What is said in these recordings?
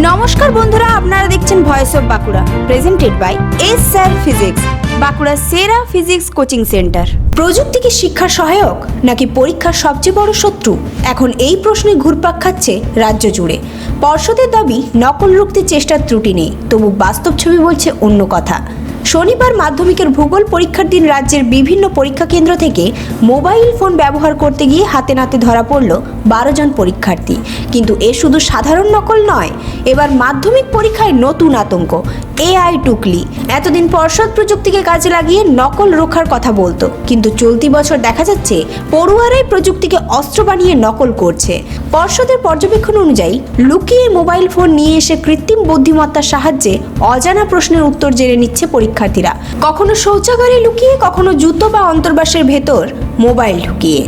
নমস্কার বন্ধুরা, আপনারা দেখছেন Voice of Bankura presented by S sir physics Bankura সেরা ফিজিক্স কোচিং সেন্টার প্রযুক্তি কি শিক্ষার সহায়ক, নাকি পরীক্ষার সবচেয়ে বড় শত্রু? এখন এই প্রশ্নে ঘুরপাক খাচ্ছে রাজ্য জুড়ে। পর্ষদের দাবি, নকল রুখতে চেষ্টার ত্রুটি নেই, তবু বাস্তব ছবি বলছে অন্য কথা। শনিবার মাধ্যমিকের ভূগোল পরীক্ষার দিন রাজ্যের বিভিন্ন পরীক্ষা কেন্দ্র থেকে মোবাইল ফোন ব্যবহার করতে গিয়ে হাতে নাতে ধরা পড়ল বারো জন পরীক্ষার্থী। কিন্তু এ শুধু সাধারণ নকল নয়, এবার মাধ্যমিক পরীক্ষায় নতুন আতঙ্ক। এআই টুকলি। এতদিন পর্ষদ প্রযুক্তিকে কাজে লাগিয়ে নকল রোখার কথা বলতো। কিন্তু চলতি বছর দেখা যাচ্ছে, পড়ুয়ারাই প্রযুক্তিকে অস্ত্র বানিয়ে নকল করছে। পর্ষদের পর্যবেক্ষণ অনুযায়ী, লুকিয়ে মোবাইল ফোন নিয়ে এসে কৃত্রিম বুদ্ধিমত্তার সাহায্যে অজানা প্রশ্নের উত্তর জেনে নিচ্ছে পরীক্ষার্থীরা। কখনো শৌচাগারে লুকিয়ে, কখনো জুতো বা অন্তর্বাসের ভেতর মোবাইল ঢুকিয়ে।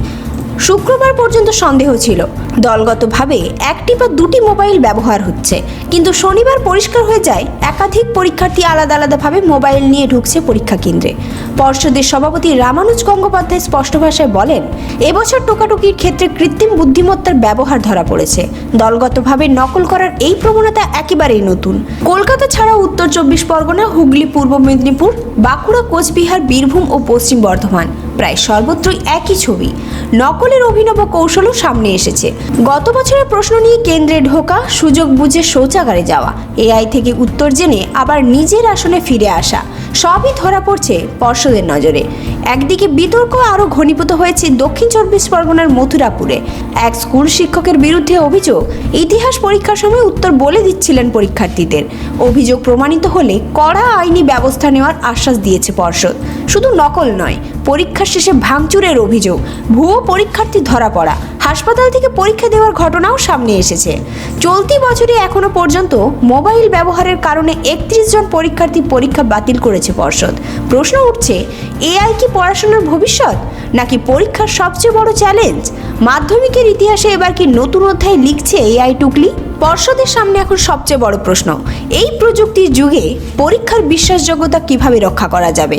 শুক্রবার পর্যন্ত সন্দেহ ছিল। দলগতভাবে একটি বা দুটি মোবাইল ব্যবহার হচ্ছে। কিন্তু শনিবার পরিষ্কার হয়ে যায়, একাধিক পরীক্ষার্থী আলাদা আলাদাভাবে মোবাইল নিয়ে ঢুকছে পরীক্ষা কেন্দ্রে। পর্ষদের সভাপতি রামানুজ গঙ্গোপাধ্যায় স্পষ্ট ভাষায় বলেন, এবছর টোকাটুকির ক্ষেত্রে কৃত্রিম বুদ্ধিমত্তার ব্যবহার ধরা পড়েছে। দলগতভাবে নকল করার এই প্রবণতা একেবারেই নতুন। কলকাতা ছাড়াও উত্তর চব্বিশ পরগনা, হুগলি, পূর্ব মেদিনীপুর, বাঁকুড়া, কোচবিহার, বীরভূম ও পশ্চিম বর্ধমান। প্রায় সর্বত্রই একই ছবি। নকলের অভিনব কৌশলও সামনে এসেছে। গত বছরের প্রশ্ন নিয়ে কেন্দ্রে ঢোকা, সুযোগ বুঝে শৌচাগারে যাওয়া। এআই থেকে উত্তর জেনে আবার নিজের আসনে ফিরে আসা। সবই ধরা পড়ছে পর্ষদের নজরে। একদিকে বিতর্ক আরও ঘনীভূত হয়েছে দক্ষিণ চব্বিশ পরগনার মথুরাপুরে। এক স্কুল শিক্ষকের বিরুদ্ধে অভিযোগ, ইতিহাস পরীক্ষার সময় উত্তর বলে দিচ্ছিলেন পরীক্ষার্থীদের। অভিযোগ প্রমাণিত হলে কড়া আইনি ব্যবস্থা নেওয়ার আশ্বাস দিয়েছে পর্ষদ। শুধু নকল নয় পরীক্ষার শেষে ভাঙচুরের অভিযোগ। ভুয়ো পরীক্ষার্থী ধরা পড়া। হাসপাতাল থেকে পরীক্ষা দেওয়ার ঘটনাও সামনে এসেছে। চলতি বছরে এখনও পর্যন্ত মোবাইল ব্যবহারের কারণে একত্রিশ জন পরীক্ষার্থী পরীক্ষা বাতিল করেছে পর্ষদ। প্রশ্ন উঠছে, এআই কি পড়াশোনার ভবিষ্যৎ? নাকি পরীক্ষার সবচেয়ে বড় চ্যালেঞ্জ? মাধ্যমিকের ইতিহাসে এবার কি নতুন অধ্যায় লিখছে এআই টুকলি? পর্ষদের সামনে এখন সবচেয়ে বড় প্রশ্ন, এই প্রযুক্তির যুগে পরীক্ষার বিশ্বাসযোগ্যতা কীভাবে রক্ষা করা যাবে?